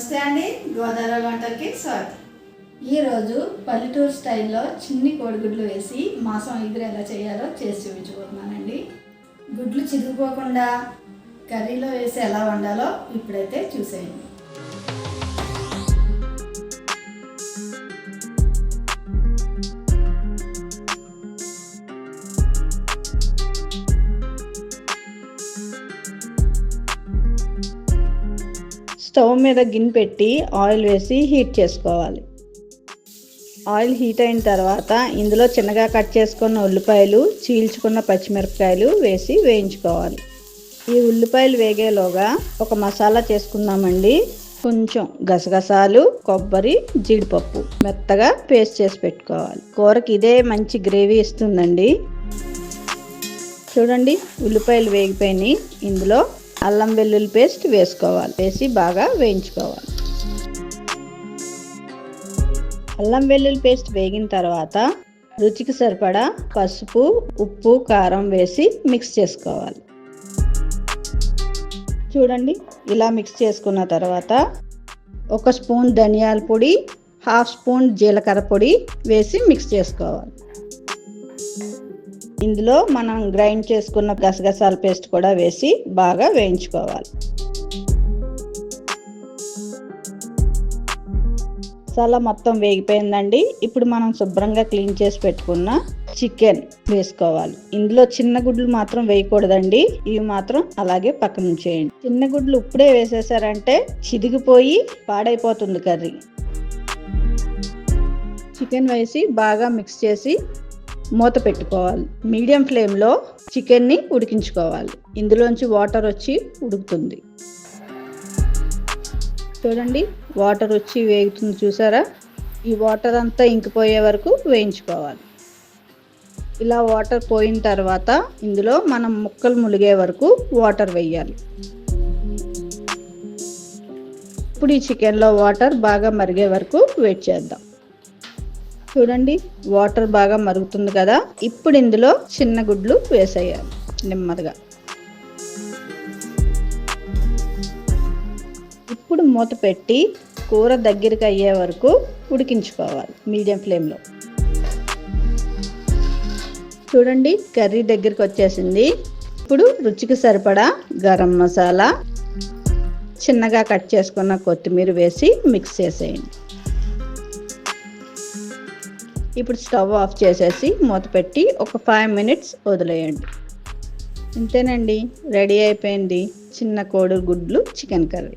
నమస్తే అండి గోదావరి వంటలకి స్వాగతం. ఈరోజు పల్లెటూరు స్టైల్లో చిన్ని కోడిగుడ్లు వేసి మాంసం ఇగురు ఎలా చేయాలో చేసి చూపించుకుంటున్నానండి గుడ్లు చిరిగిపోకుండా కర్రీలో వేసి ఎలా వండాలో ఇప్పుడైతే చూసేయండి. స్టవ్ మీద గిన్నె పెట్టి ఆయిల్ వేసి హీట్ చేసుకోవాలి. ఆయిల్ హీట్ అయిన తర్వాత ఇందులో చిన్నగా కట్ చేసుకున్న ఉల్లిపాయలు చీల్చుకున్న పచ్చిమిరపకాయలు వేసి వేయించుకోవాలి. ఈ ఉల్లిపాయలు వేగేలోగా ఒక మసాలా చేసుకుందామండి. కొంచెం గసగసాలు కొబ్బరి జీడిపప్పు మెత్తగా పేస్ట్ చేసి పెట్టుకోవాలి. కూరకి ఇదే మంచి గ్రేవీ ఇస్తుందండి. చూడండి ఉల్లిపాయలు వేగిపోయినాయి. ఇందులో అల్లం వెల్లుల్లి పేస్ట్ వేసుకోవాలి. వేసి బాగా వేయించుకోవాలి. అల్లం వెల్లుల్లి పేస్ట్ వేగిన తర్వాత రుచికి సరిపడా పసుపు ఉప్పు కారం వేసి మిక్స్ చేసుకోవాలి. చూడండి ఇలా మిక్స్ చేసుకున్న తర్వాత ఒక స్పూన్ ధనియాల పొడి హాఫ్ స్పూన్ జీలకర్ర పొడి వేసి మిక్స్ చేసుకోవాలి. ఇందులో మనం గ్రైండ్ చేసుకున్న గసగసాల పేస్ట్ కూడా వేసి బాగా వేయించుకోవాలి. మసాలా మొత్తం వేగిపోయిందండి. ఇప్పుడు మనం శుభ్రంగా క్లీన్ చేసి పెట్టుకున్న చికెన్ వేసుకోవాలి. ఇందులో చిన్న గుడ్లు మాత్రం వేయకూడదండి. ఇవి మాత్రం అలాగే పక్కన ఉంచేయండి. చిన్న గుడ్లు ఇప్పుడే వేసేసారంటే చిదిగిపోయి పాడైపోతుంది కర్రీ. చికెన్ వేసి బాగా మిక్స్ చేసి మూత పెట్టుకోవాలి. మీడియం ఫ్లేమ్లో చికెన్ని ఉడికించుకోవాలి. ఇందులోంచి వాటర్ వచ్చి ఉడుకుతుంది. చూడండి వాటర్ వచ్చి వేగుతుంది చూసారా? ఈ వాటర్ అంతా ఇంకిపోయే వరకు వేయించుకోవాలి. ఇలా వాటర్ పోయిన తర్వాత ఇందులో మనం ముక్కలు ములిగే వరకు వాటర్ వేయాలి. ఇప్పుడు ఈ చికెన్లో వాటర్ బాగా మరిగే వరకు వెయిట్ చేద్దాం. చూడండి వాటర్ బాగా మరుగుతుంది కదా. ఇప్పుడు ఇందులో చిన్న గుడ్లు వేసేయాలి నెమ్మదిగా. ఇప్పుడు మూత పెట్టి కూర దగ్గరికి అయ్యే వరకు ఉడికించుకోవాలి మీడియం ఫ్లేమ్లో. చూడండి కర్రీ దగ్గరికి వచ్చేసింది. ఇప్పుడు రుచికి సరిపడా గరం మసాలా చిన్నగా కట్ చేసుకున్న కొత్తిమీర వేసి మిక్స్ చేసేయండి. ఇప్పుడు స్టవ్ ఆఫ్ చేసేసి మూత పెట్టి ఒక ఫైవ్ మినిట్స్ వదిలేయండి. ఇంతేనండి. రెడీ అయిపోయింది. చిన్న కోడి గుడ్లు చికెన్ కర్రీ.